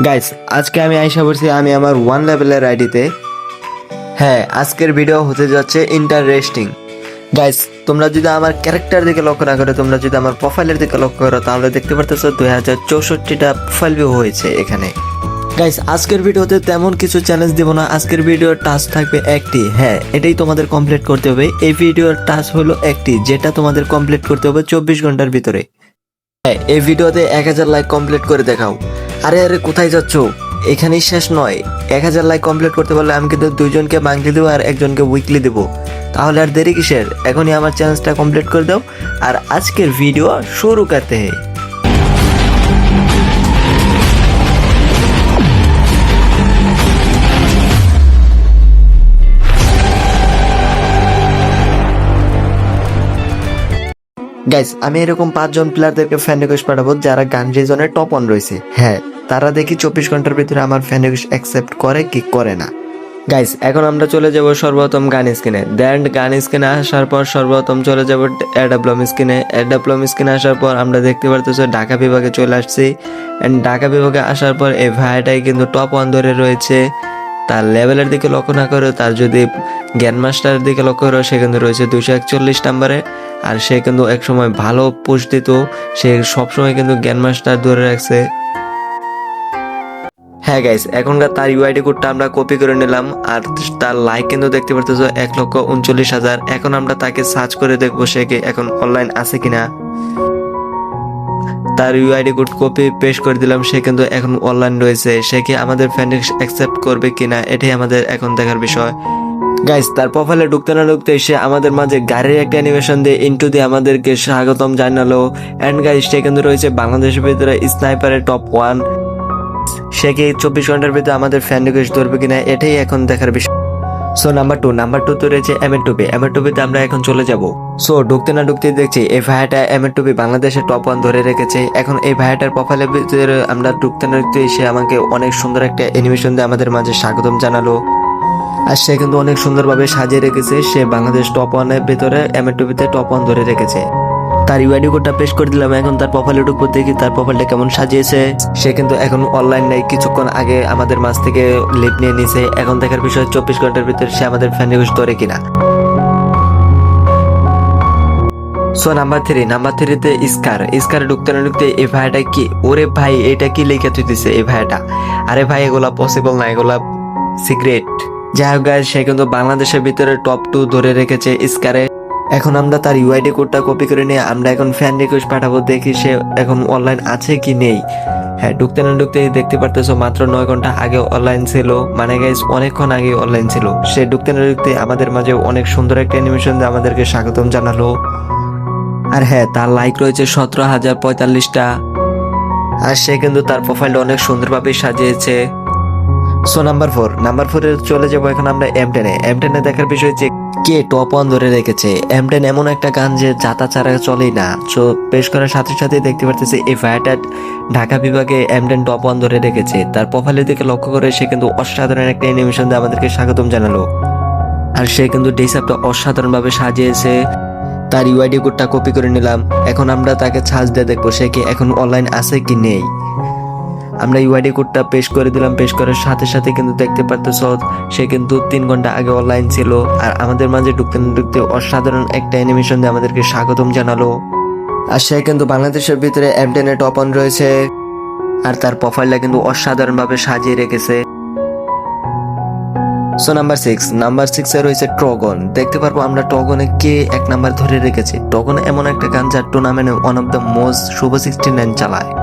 Guys আজকে আমি আইসা পড়ছি আমি আমার ওয়ান লেভেলের আইডিতে হ্যাঁ আজকের ভিডিও হতে যাচ্ছে ইন্টারেস্টিং গাইস তোমরা যদি আমার ক্যারেক্টার দিকে লক্ষ্য না করো, তোমরা যদি আমার প্রোফাইলের দিকে লক্ষ্য করো, তাহলে দেখতে পারতেছো দুই হাজার চৌষট্টিটা প্রোফাইল ভিউ হয়েছে এখানে। গাইস আজকের ভিডিওতে তেমন কিছু চ্যালেঞ্জ দিব না। আজকের ভিডিওর টাস্ক থাকবে একটি। হ্যাঁ এটাই তোমাদের কমপ্লিট করতে হবে। এই ভিডিওর টাস্ক হলো একটি, যেটা তোমাদের কমপ্লিট করতে হবে চব্বিশ ঘণ্টার ভিতরে। হ্যাঁ এই ভিডিওতে এক হাজার লাইক কমপ্লিট করে দেখাও। আরে আরে, কোথায় যাচ্ছ? এখানেই শেষ নয়। এক হাজার লাইক কমপ্লিট করতে পারলে আমি কিন্তু দুইজনকে মান্থলি দেবো আর একজনকে উইকলি দেবো। তাহলে আর দেরি কিসের? এখনই আমার চ্যালেঞ্জটা কমপ্লিট করে দাও। আর আজকের ভিডিও শুরু করতে। হয় গাইস আমি এরকম পাঁচজন প্লেয়ারদেরকে ফ্যান রিকোয়েস্ট পাঠাবো যারা গান রিজনের টপ অন রয়েছে। হ্যাঁ তারা দেখি চব্বিশ ঘণ্টার ভিতরে আমার ফ্যান রিকোয়েস্ট অ্যাকসেপ্ট করে কি করে না। গাইস এখন আমরা চলে যাব সর্বপ্রথম গান স্ক্রিনে। দেন গান স্ক্রিনে আসার পর সর্বপ্রথম চলে যাব অ্যাডাপ্লম স্ক্রিনে। অ্যাডাপ্লম স্ক্রিনে আসার পর আমরা দেখতে পারতেছি ঢাকা বিভাগে চলে আসছি। অ্যান্ড ঢাকা বিভাগে আসার পর এই ভাইটাই কিন্তু টপ ওয়ান ধরে রয়েছে। তার লেভেলের দিকে লক্ষ্য না করে তার যদি জ্ঞান মাস্টারের দিকে লক্ষ্য করো সে কিন্তু রয়েছে দুশো একচল্লিশ নাম্বারে। আর সে কিন্তু একসময় ভালো পোস্ট দিত। সে সবসময় কিন্তু জ্ঞান মাস্টার ধরে রাখছে। হ্যাঁ গাইস এখনকার তার ইউআইডি কোডটা আমরা কপি করে নিলাম। আর তার লাইক কিন্তু দেখতে পারতেছো এক লক্ষ উনচল্লিশ হাজার। এখন আমরা তাকে সার্চ করে দেখব সে কি এখন অনলাইন আছে কিনা। তার ইউআইডি কোড কপি পেস্ট করে দিলাম। সে কিন্তু এখন অনলাইন রয়েছে। সে কি আমাদের ফ্রেন্ড অ্যাকসেপ্ট করবে কিনা, এটাই আমাদের এখন দেখার বিষয়। গাইস তার প্রোফাইলে ঢুকতে না ঢুকতে সে আমাদের মাঝে গাড়ির একটা অ্যানিমেশন দিয়ে ইন্টু দিয়ে আমাদেরকে স্বাগতম জানালো। অ্যান্ড গাইস সে কিন্তু রয়েছে বাংলাদেশের ভিতরে স্নাইপারের টপ ওয়ান সে কি চব্বিশ ঘণ্টার ভিতরে আমাদের ফ্যান রিকোয়েস্ট ধরবে কিনা, এটাই এখন দেখার বিষয়। So number two number two তো রয়েছে এম এর টুপি এম এর টুপিতে আমরা এখন চলে যাব। সো ঢুকতে না ঢুকতে দেখছি এই ভাইয়াটা এম এর টুপি বাংলাদেশের টপ ওয়ান ধরে রেখেছে। এখন এই ভাইয়াটার প্রোফাইলের ভিতরে আমরা ঢুকতে না ঢুকতে সে আমাকে অনেক সুন্দর একটা অ্যানিমেশন দিয়ে আমাদের মাঝে স্বাগতম জানালো। আর সে কিন্তু অনেক সুন্দরভাবে সাজিয়ে রেখেছে। সে বাংলাদেশ টপ ওয়ানের ভিতরে এম এর টুপিতে টপ ওয়ান ধরে রেখেছে। তার ইউআইডি কোডটা পেশ করে দিলাম। এখন তার প্রোফাইলে ঢুকবো, দেখি তার প্রোফাইলটা কেমন সাজিয়েছে। সে কিন্তু এখন অনলাইন নেই, কিছুক্ষণ আগে আমাদের মাছ থেকে লিভ নিয়ে নিছে এখন দেখার বিষয়, চব্বিশ ঘণ্টার ভিতরে সে আমাদের ফ্যান রিকোয়েস্ট ধরে কিনা। সো নাম্বার থ্রি নাম্বার থ্রিতে স্কার স্কারে ঢুকতে না ঢুকতে এই ভাইটা কি? ওরে ভাই, এটা কি লিখে তুই দিছে এই ভাইটা? আরে ভাই, এগুলা পসিবল না, এগুলা সিক্রেট যাই হোক guys, সে কিন্তু বাংলাদেশের ভিতরে টপ টু ধরে রেখেছে স্কারে এখন আমরা তার ইউআইডি কোডটা কপি করে নিয়ে আমরা এখন ফ্যান রিকোয়েস্ট পাঠাবো দেখি সে এখন অনলাইন আছে কি নেই। হ্যাঁ ঢুকতে না ঢুকতে দেখতে পারতেছো মাত্র নয় ঘণ্টা আগে অনলাইন ছিল। মানে গাইজ অনেকক্ষণ আগে অনলাইন ছিল। সে ঢুকতে না ঢুকতে আমাদের মাঝে অনেক সুন্দর একটা অ্যানিমেশন দিয়ে আমাদেরকে স্বাগতম জানালো। আর হ্যাঁ তার লাইক রয়েছে সতেরো হাজার পঁয়তাল্লিশটা। আর সে কিন্তু তার প্রোফাইলটা অনেক সুন্দরভাবে সাজিয়েছে। সো নাম্বার ফোর নাম্বার ফোরে চলে যাব এখন আমরা এম টেনে এম টেনে দেখার বিষয় যে কে টপ ওয়ান ধরে রেখেছে। এম টেন এমন একটা গান যে যাতা ছাড়া চলেই না। সো পেশ করার সাথে সাথে দেখতে পারতেছি এই ফায়ারটা ঢাকা বিভাগে এম টেন টপ ওয়ান ধরে রেখেছে। তার প্রোফাইলের দিকে লক্ষ্য করে সে কিন্তু অসাধারণ একটা অ্যানিমেশন দিয়ে আমাদেরকে স্বাগতম জানালো। আর সে কিন্তু ডিসাপটা অসাধারণভাবে সাজিয়েছে। তার ইউআইডি কোডটা কপি করে নিলাম। এখন আমরা তাকে ছাজ দিয়ে দেখব সে কি এখন অনলাইন আছে কি নেই। আমরা ইউআইডি কোডটা পেশ করে দিলাম পেশ করার সাথে সাথে কিন্তু দেখতে পারতেছ, সে কিন্তু তিন ঘণ্টা আগে অনলাইন ছিল। আর আমাদের মাঝে ঢুকতে না ঢুকতে অসাধারণ একটা অ্যানিমেশন দিয়ে আমাদেরকে স্বাগতম জানালো। আর সে কিন্তু বাংলাদেশের ভিতরে এমটেনে টপ অন রয়েছে। আর তার প্রোফাইলটা কিন্তু অসাধারণভাবে সাজিয়ে রেখেছে। So number six number six রয়েছে ট্রগন দেখতে পারব আমরা টগনে কে এক নাম্বার ধরে রেখেছি। টগন এমন একটা গান যার টুর্নামেন্টে ওয়ান অফ দ্য মোস্ট শুভ সিক্সটি নাইন চালায়।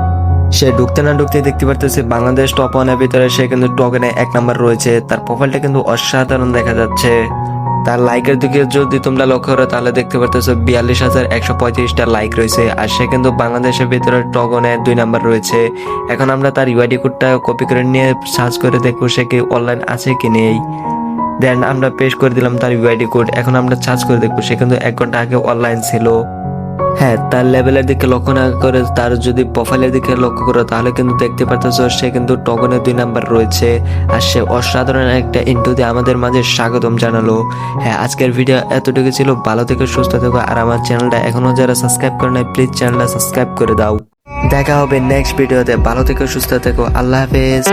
সে ঢুকতে না ঢুকতে দেখতে পারতেছে বাংলাদেশ টপ ওয়ানের ভিতরে সে কিন্তু টগনে এক নাম্বার রয়েছে। তার প্রোফাইলটা কিন্তু অসাধারণ দেখা যাচ্ছে। তার লাইকের দিকে যদি তোমরা লক্ষ্য করো, তাহলে দেখতে পারতেছো বিয়াল্লিশ হাজার একশো পঁয়ত্রিশটা লাইক রয়েছে। আর সে কিন্তু বাংলাদেশের ভিতরে টগনে দুই নাম্বার রয়েছে। এখন আমরা তার ইউআইডি কোডটা কপি করে নিয়ে সার্চ করে দেখব সে কি অনলাইন আছে কি নেই। দেন আমরা পেশ করে দিলাম তার ইউআইডি কোড এখন আমরা সার্চ করে দেখব সে কিন্তু এক ঘণ্টা আগে অনলাইন ছিল। হ্যাঁ তার লেভেলের দিকে লক্ষ্য না করে, তার যদি প্রোফাইলের দিকে লক্ষ্য করো, তাহলে কিন্তু দেখতে পারতেছো সে কিন্তু টগনে দুই নাম্বার রয়েছে। আর সে অসাধারণ একটা ইন্টু দিয়ে আমাদের মাঝে স্বাগতম জানালো। হ্যাঁ আজকের ভিডিও এতটুকু ছিল। ভালো থেকে, সুস্থ থেকো। আর আমার চ্যানেলটা এখনও যারা সাবস্ক্রাইব করে নাই প্লিজ চ্যানেলটা সাবস্ক্রাইব করে দাও। দেখা হবে নেক্সট ভিডিওতে ভালো থেকে, সুস্থ থেকো। আল্লাহ হাফেজ।